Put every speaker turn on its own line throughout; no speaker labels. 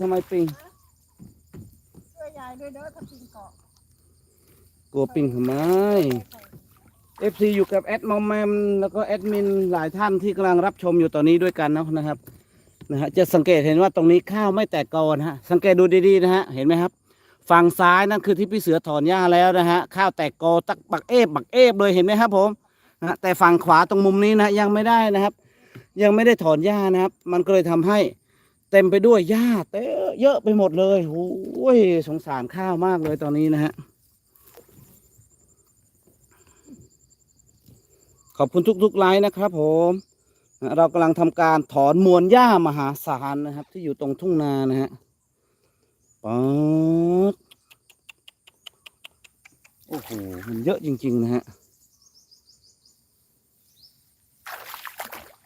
ทำไมปิง
ช่วยยายด้วยเด้อถ้าปิงเกาะ
กลัวปิงทำไม FC อยู่กับแอดมอมแมมแล้วก็แอดมินหลายท่านที่กำลังรับชมอยู่ตอนนี้ด้วยกันนะครับนะฮะจะสังเกตเห็นว่าตรงนี้ข้าวไม่แตกกอนะฮะสังเกตดูดีๆนะฮะเห็นไหมครับ ฝั่งซ้ายนั่นคือที่พี่เสือถอนหญ้าแล้วนะฮะข้าวแตกกอตักบักเอฟบักเอฟเลยเห็นไหมครับผมนะฮะแต่ฝั่งขวาตรงมุมนี้นะยังไม่ได้นะครับ ยังไม่ได้ถอนหญ้านะครับ มันก็เลยทำให้ เต็มไปด้วยหญ้าเต้เยอะไปหมดเลยโอ้ยสงสารข้าวมากเลยตอนนี้นะฮะ ขอบคุณทุกๆไลน์นะครับผมเรากำลังทำการถอนมวลหญ้ามหาศาลนะครับ ที่อยู่ตรงทุ่งนานะฮะป๊อดโอ้โห มันเยอะจริง ๆ นะฮะ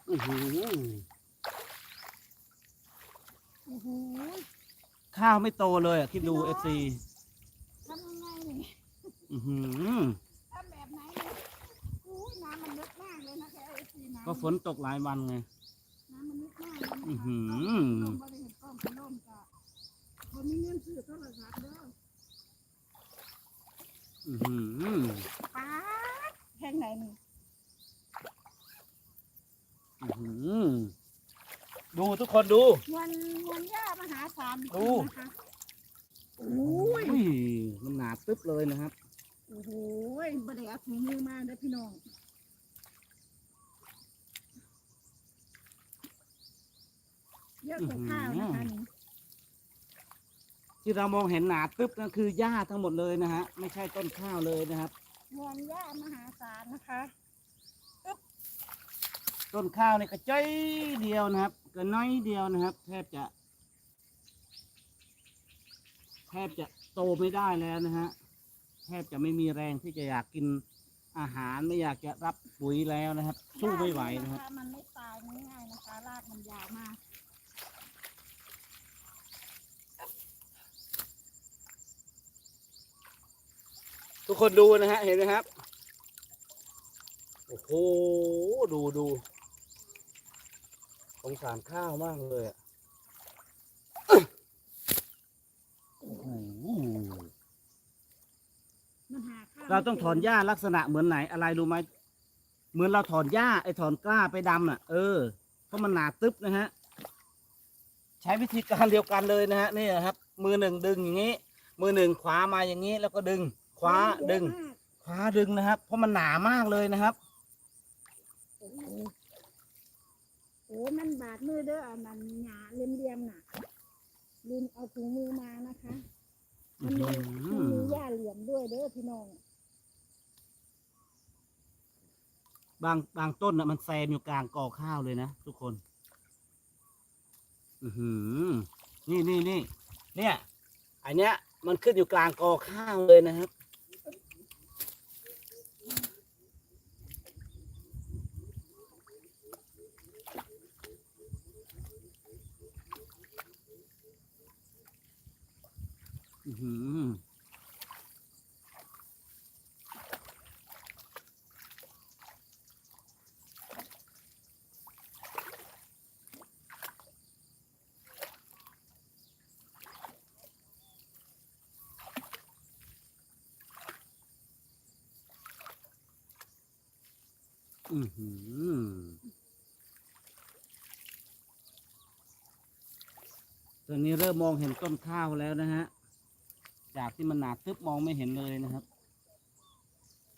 อื้อหือ
โอ้โห
ข้าวไม่โตเลยอะคิดดูเอฟซี
ทำยังไงนี่
อือหือ
ทำแบบไหนเนี่ยอุ้ยน้ำมันลึกมากเลยนะแกไอ้สีน้ำ
ก็ฝนตกหลายวันไง
น้ำมันลึกมากเลยนะคะ
อื้อหือ
ลมบริเห็นกล้องเป็นลมจ้ะคนมีเงินซื้อโทรศัพท์เด้อ
อือหือ
ป๊าดแห่งไหนนี่
อื้อหือ ดูทุกคนดู
วันวันย่ามหาศาล
ดู
นะคะโอ้ย
อุ้ยมันหนาตึ๊บเลยนะครับ
โอ้โหบริเอาถุงมือมาเด้อพี่น้องเยอะกว่าข้าวนะคะนี่
ที่เรามองเห็นหนาตึ๊บนั่นคือหญ้าทั้งหมดเลยนะฮะ ไม่ใช่ต้นข้าวเลยนะครับ
มวลย่ามหาศาลนะคะ
ต้นข้าวนี่ก็จ้อยเดียวนะครับ ก็น้อยเดียวนะครับ แทบจะ แทบจะโตไม่ได้แล้วนะฮะแทบจะไม่มีแรงที่จะอยากกินอาหารไม่อยากจะรับปุ๋ยแล้วนะครับ สู้ไม่ไหวนะครับ
มันไม่ตายง่ายๆนะคะ รากมันยาวมาก
ทุกคนดูนะฮะเห็นไหมครับ โอ้โหดูดู สงสารข้าวมากเลยอะโอ้โห
มันหาข้าว
เราต้องถอนหญ้าลักษณะเหมือนไหนอะไรรู้ไหมเหมือนเราถอนหญ้าไอ้ถอนกล้าไปดำน่ะ เออเพราะมันหนาตึ๊บนะฮะ ใช้วิธีการเดียวกันเลยนะฮะนี่นะครับ มือหนึ่งดึงอย่างนี้ มือหนึ่งขวามาอย่างนี้ แล้วก็ดึง ขวาดึง
เยอะมาก
ขวาดึงนะครับ เพราะมันหนามากเลยนะครับ
โอ้โหโอ้มันบาดมือเด้ออันมันหยาเลียมๆน่ะลืมเอาถุงมือมานะคะมันมีมันมีหญ้าเหลี่ยมด้วยเด้อพี่น้อง
บางบางต้นน่ะมันแซมอยู่กลางกอข้าวเลยนะทุกคน อือหือ นี่นี่นี่เนี่ย อันเนี้ย มันขึ้นอยู่กลางกอข้าวเลยนะครับ อือหืออือหือตอนนี้เริ่มมองเห็นต้นข้าวแล้วนะฮะ จากที่มันหนาทึบมองไม่เห็นเลยนะครับ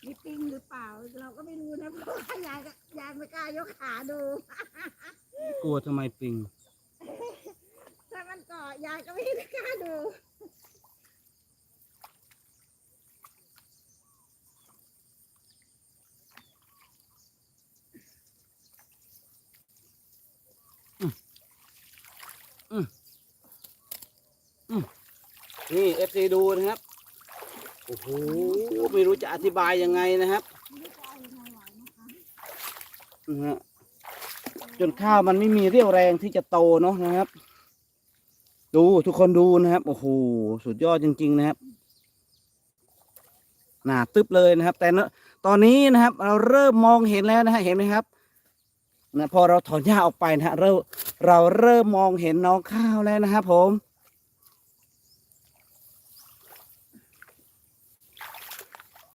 มีปิงหรือเปล่า เราก็ไม่รู้นะเพราะว่ายายก็ยายไม่กล้ายกขาดู
กลัวทำไมปิง
ถ้ามันเกาะยายก็ไม่กล้าดู
นี่เอฟซีดูนะครับ โอ้โห ไม่รู้จะอธิบายยังไงนะครับ
จนะ
ฮะจนข้าวมันไม่มีเรี่ยวแรงที่จะโตเนาะนะครับ ดูทุกคนดูนะครับ โอ้โห สุดยอดจริง ๆ นะครับหนาตึ๊บเลยนะครับ แต่ตอนนี้นะครับ เราเริ่มมองเห็นแล้วนะฮะเห็นไหมครับนะพอเราถอนหญ้าออกไปนะฮะเราเราเริ่มมองเห็นน้องข้าวแล้วนะครับผม